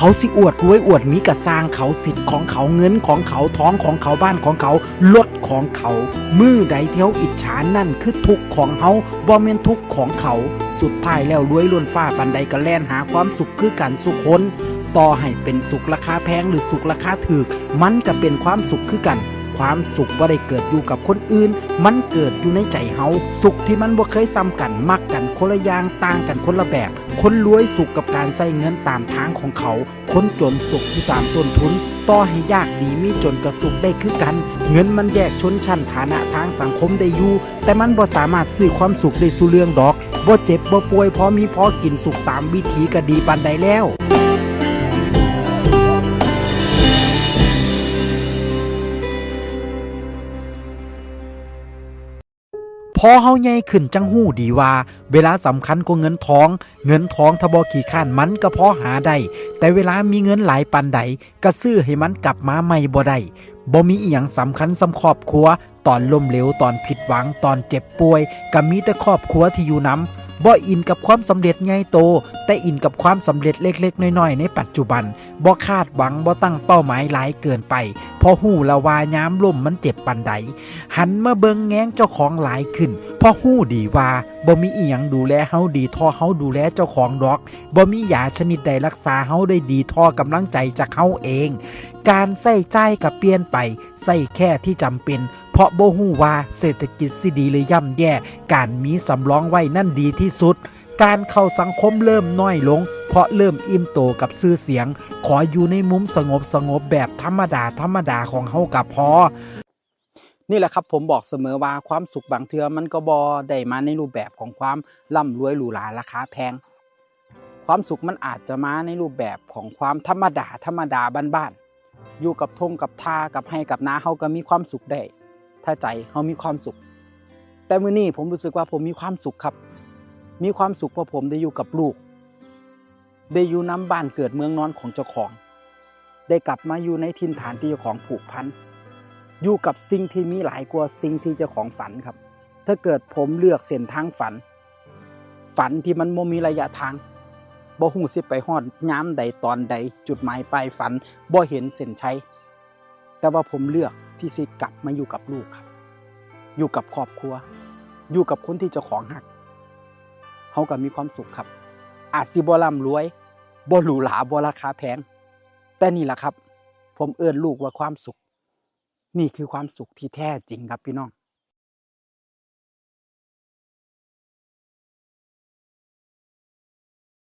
เขาสิอวดรวยอวดมีกระสร้างเขาสิทธิ์ของเขาเงินของเขาท้องของเขาบ้านของเขารถของเขามือใดเที่ยวอิจฉานั่นคือทุกของเฮาบ่แม่นทุกของเขา สุดท้ายแล้วรวยล้วนฟ้าปันใดก็แล่นหาความสุขคือกันสุขคนต่อให้เป็นสุขราคาแพงหรือสุขราคาถูกมันก็เป็นความสุขคือกัน ความสุขบ่ได้เกิดอยู่กับคนอื่น มันเกิดอยู่ในใจเฮาสุขที่มันบ่เคยซ้ำกันมักกันคนละอย่างต่างกันคนละแบบ คนรวยสุขกับการใช้เงินตามทางของเขา คนจนสุขอยู่ตามต้นทุนต่อให้ยากดีมีจนกระสุขได้คือกัน เงินมันแยกชนชั้นฐานะทางสังคมได้อยู่แต่มันบ่สามารถซื้อความสุขได้สู่เรื่องดอกบ่เจ็บบ่ป่วยพอมีพอกินสุขตามวิถีก็ดีปานใดแล้ว พอเฮาใหญ่ขึ้นจังหู้ดีว่า เวลาสำคัญกว่าเงินทอง เงินทองทบอขี่ข้านมันก็พอหาได้ แต่เวลามีเงินหลายปันใดก็ซื้อให้มันกลับมาใหม่บ่ได้บ่มีอีหยังสำคัญสำครอบครัว ตอนล้มเหลวตอนผิดหวังตอนเจ็บป่วยก็มีแต่ครอบครัวที่อยู่น้ำบ่อินกับความสำเร็จใหญ่โต แต่อินกับความสำเร็จเล็กๆ น้อยๆ ในปัจจุบันบ่คาดหวังบ่ตั้งเป้าหมายหลายเกินไปเพอหู้ละวายามล่มมันเจ็บปันใด หันมาเบิงแง้งเจ้าของหลายขึ้นเพราะหู้ดีว่าบ่มีอีหยังดูแลเฮาดีท่อเฮาดูแลเจ้าของดอกบ่มียาชนิดใดรักษาเฮาได้ดีท่อกำลังใจจากเฮาเอง การใส่ใจกับเปลี่ยนไปใส่แค่ที่จำเป็น เพราะโบ่ฮู้ว่าเศรษฐกิจสิดีหรือย่ำแย่ การมีสำรองไว้นั่นดีที่สุด การเข้าสังคมเริ่มน้อยลง เพราะเริ่มอิ่มโตกับชื่อเสียง ขออยู่ในมุมสงบสงบแบบธรรมดาธรรมดาของเฮากับพอนี่แหละครับผมบอกเสมอว่าความสุขบางเทือมันก็บอได้มาในรูปแบบของความร่ำรวยหรูหราราคาแพง ความสุขมันอาจจะมาในรูปแบบของความธรรมดาธรรมดาบ้านๆอยู่กับทงกับทากับให้กับนาเฮาก็มีความสุขได้ ถ้าใจเฮามีความสุข แต่มื้อนี้ผมรู้สึกว่าผมมีความสุขครับ มีความสุขเพราะผมได้อยู่กับลูก ได้อยู่น้ำบ้านเกิดเมืองนอนของเจ้าของ ได้กลับมาอยู่ในถิ่นฐานที่เจ้าของผูกพันอยู่กับสิ่งที่มีหลายกว่าสิ่งที่เจ้าของฝันครับ ถ้าเกิดผมเลือกเส้นทางฝัน ฝันที่มันโมมีระยะทางบ่หูสิไปฮอดย้ำใดตอนใดจุดหมายปลายฝันบ่เห็นเส้นชัย แต่ว่าผมเลือกที่สิกลับมาอยู่กับลูกครับ อยู่กับครอบครัว อยู่กับคนที่เจ้าของหักเขาก็มีความสุขครับ อาจสิบ่ร่ำรวยบ่หรูหราบ่ราคาแพง แต่นี่แหละครับ ผมเอื้อนลูกว่าความสุข นี่คือความสุขที่แท้จริงครับพี่น้อง